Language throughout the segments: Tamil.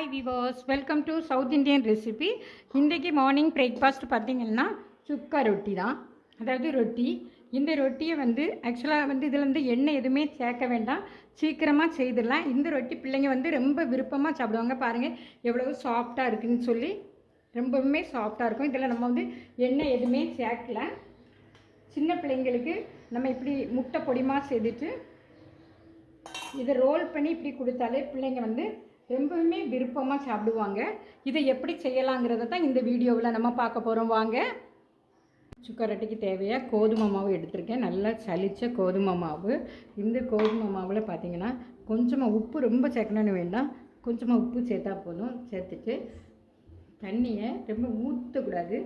Hi viewers welcome to south Indian recipe இன்றைக்கி மார்னிங் பிரேக்ஃபாஸ்ட் பார்த்தீங்கன்னா சுக்கா ரொட்டி தான். அதாவது ரொட்டி. இந்த ரொட்டியை வந்து ஆக்சுவலாக வந்து இதில் வந்து எண்ணெய் எதுவுமே சேர்க்க வேண்டாம். சீக்கிரமாக செய்திடலாம். இந்த ரொட்டி பிள்ளைங்க வந்து ரொம்ப விருப்பமாக சாப்பிடுவாங்க. பாருங்கள் எவ்வளவு சாஃப்டாக இருக்குதுன்னு சொல்லி ரொம்பவுமே சாஃப்டாக இருக்கும். இதில் நம்ம வந்து எண்ணெய் எதுவுமே சேர்க்கல. சின்ன பிள்ளைங்களுக்கு நம்ம இப்படி முட்டை பொடிமா செய்துட்டு இதை ரோல் பண்ணி இப்படி கொடுத்தாலே பிள்ளைங்க வந்து ரொம்பவுமே விருப்பமாக சாப்பிடுவாங்க. இதை எப்படி செய்யலாங்கிறத தான் இந்த வீடியோவில் நம்ம பார்க்க போகிறோம் வாங்க. சுக்கரட்டிக்கு தேவையாக கோதுமை மாவு எடுத்திருக்கேன். நல்லா சலித்த கோதுமை மாவு. இந்த கோதுமை மாவில் பார்த்தீங்கன்னா கொஞ்சமாக உப்பு ரொம்ப சேர்க்கணும்னு வேண்டாம். கொஞ்சமாக உப்பு சேர்த்தா போதும். சேர்த்துட்டு தண்ணியை ரொம்ப ஊற்றக்கூடாது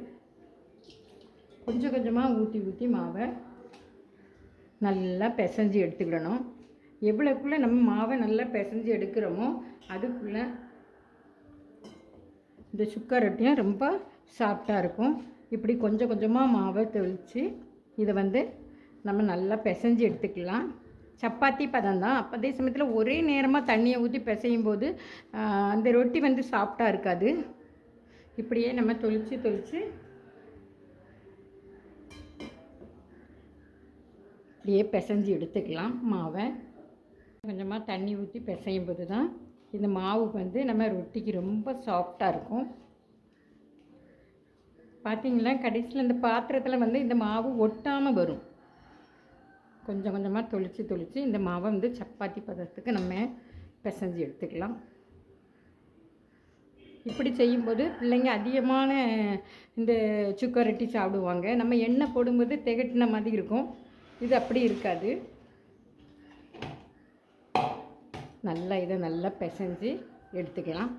கொஞ்சம் கொஞ்சமாக ஊற்றி ஊற்றி மாவை நல்லா பிசைஞ்சு எடுத்துக்கிடணும். எவ்வளோக்குள்ளே நம்ம மாவை நல்லா பிசைஞ்சு எடுக்கிறோமோ அதுக்குள்ளே இந்த சுக்கர் ரொட்டியும் ரொம்ப சாஃப்டாக இருக்கும். இப்படி கொஞ்சம் கொஞ்சமாக மாவை தெளித்து இதை வந்து நம்ம நல்லா பிசைஞ்சு எடுத்துக்கலாம். சப்பாத்தி பதம் தான். அப்போ அதே சமயத்தில் ஒரே நேரமாக தண்ணியை ஊற்றி பிசையும் போது அந்த ரொட்டி வந்து சாஃப்டாக இருக்காது. இப்படியே நம்ம தொளிச்சு தொளிச்சு இப்படியே பிசைஞ்சு எடுத்துக்கலாம் மாவை. கொஞ்சமாக தண்ணி ஊற்றி பிசையும் போது தான் இந்த மாவு வந்து நம்ம ரொட்டிக்கு ரொம்ப சாஃப்டாக இருக்கும். பார்த்தீங்களா கடைசியில் இந்த பாத்திரத்தில் வந்து இந்த மாவு ஒட்டாமல் வரும். கொஞ்சம் கொஞ்சமாக தொளிச்சு தொளிச்சு இந்த மாவை வந்து சப்பாத்தி பதத்துக்கு நம்ம பிசைஞ்சு எடுத்துக்கலாம். இப்படி செய்யும்போது பிள்ளைங்க அதிகமான இந்த சுக்கர் ரொட்டி சாப்பிடுவாங்க. நம்ம எண்ணெய் போடும்போது திகட்டின மாதிரி இருக்கும். இது அப்படி இருக்காது. நல்லா இதை நல்லா பிசைஞ்சு எடுத்துக்கலாம்.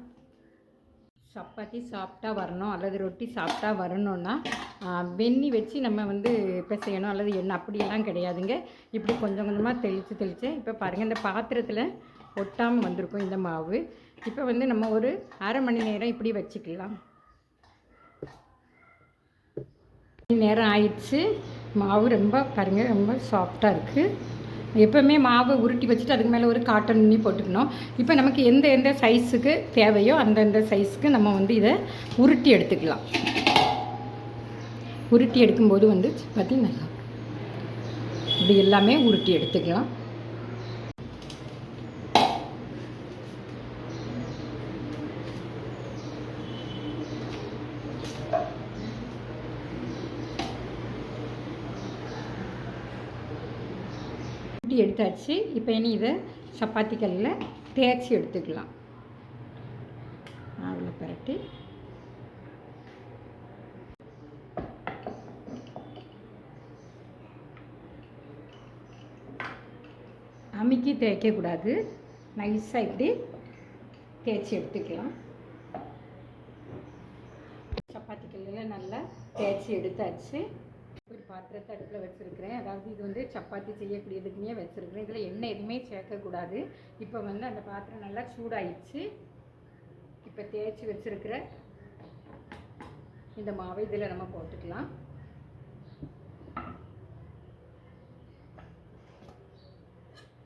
சப்பாத்தி சாப்பிட்டா வரணும் அல்லது ரொட்டி சாப்பிட்டா வரணும்னா ஆ, வெந்நி வச்சு நம்ம வந்து பிசையணும் அல்லது எண்ணெய் அப்படியெல்லாம் கிடையாதுங்க. இப்படி கொஞ்சம் கொஞ்சமாக தெளித்து தெளித்து இப்போ பாருங்கள் இந்த பாத்திரத்தில் ஒட்டாமல் வந்திருக்கும் இந்த மாவு. இப்போ வந்து நம்ம ஒரு அரை மணி நேரம் இப்படி வச்சுக்கலாம். மணி நேரம் ஆயிடுச்சு. மாவு ரொம்ப பாருங்கள் ரொம்ப சாஃப்டாக இருக்குது எப்போவுமே மாவை உருட்டி வச்சுட்டு அதுக்கு மேலே ஒரு காட்டன் துணி போட்டுக்கணும். இப்போ நமக்கு எந்த எந்த சைஸுக்கு தேவையோ அந்தந்த சைஸுக்கு நம்ம வந்து இதை உருட்டி எடுத்துக்கலாம். உருட்டி எடுக்கும்போது வந்து சப்பாத்தி நல்லா இப்படி எல்லாமே உருட்டி எடுத்துக்கலாம். இப்படி எடுத்தாச்சு. இப்போ இனி இதை சப்பாத்தி கல்லில் தேய்ச்சி எடுத்துக்கலாம். அதில் பரட்டி. அமுக்கி தேய்க்கக்கூடாது நைஸாக இப்படி தேய்ச்சி எடுத்துக்கலாம். சப்பாத்தி கல்லில் நல்லா தேய்ச்சி எடுத்தாச்சு. பாத்திரத்தை அடுப்பில் வச்சுருக்கிறேன். அதாவது இது வந்து சப்பாத்தி செய்யக்கூடியதுக்குமே வச்சுருக்கிறேன். இதில் எண்ணெய் எதுவுமே சேர்க்கக்கூடாது. இப்போ வந்து அந்த பாத்திரம் நல்லா சூடாயிடுச்சு. இப்போ தேய்ச்சி வச்சுருக்கிற இந்த மாவை இதில் நம்ம போட்டுக்கலாம்.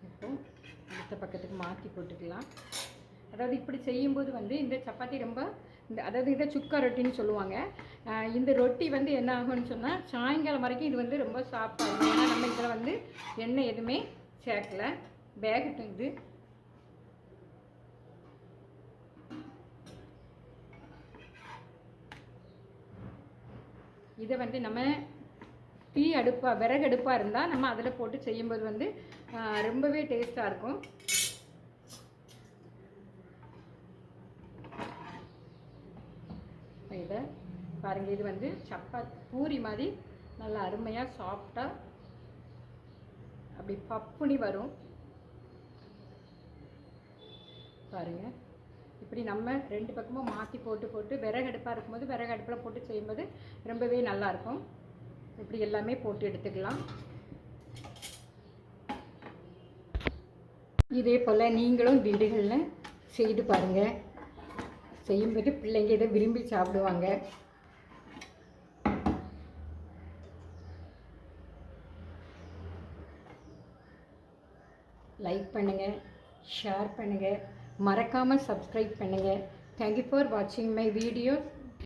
இப்போ அடுத்த பக்கத்துக்கு மாற்றி போட்டுக்கலாம். அதாவது இப்படி செய்யும்போது வந்து இந்த சப்பாத்தி ரொம்ப இந்த அதாவது இதை சுக்கா ரொட்டின்னு சொல்லுவாங்க. இந்த ரொட்டி வந்து என்ன ஆகும்னு சொன்னால் சாயங்காலம் வரைக்கும் இது வந்து ரொம்ப சாப்பிட்டாகும் ஏன்னா நம்ம இதில் வந்து எண்ணெய் எதுவுமே சேர்க்கல. வேகட்டும் இது. இதை வந்து நம்ம தீ அடுப்பாக விறகு அடுப்பாக இருந்தால் நம்ம அதில் போட்டு செய்யும்போது வந்து ரொம்பவே டேஸ்ட்டாக இருக்கும். இதை பாருங்கள் இது வந்து சப்பாத்தி பூரி மாதிரி நல்லா அருமையாக சாஃப்டாக அப்படி பப்புனி வரும். பாருங்கள் இப்படி நம்ம ரெண்டு பக்கமும் மாற்றி போட்டு போட்டு விறகு அடுப்பாக இருக்கும்போது விறகு அடுப்பில் போட்டு செய்யும்போது ரொம்பவே நல்லாயிருக்கும் இப்படி எல்லாமே போட்டு எடுத்துக்கலாம். இதே போல் நீங்களும் வீடுகளில் செய்து பாருங்கள் செய்யும்போது பிள்ளைங்க இதை விரும்பி சாப்பிடுவாங்க. லைக் பண்ணுங்கள் ஷேர் பண்ணுங்கள் மறக்காமல் சப்ஸ்கிரைப் பண்ணுங்கள் தேங்க்யூ ஃபார் வாட்சிங் மை வீடியோஸ்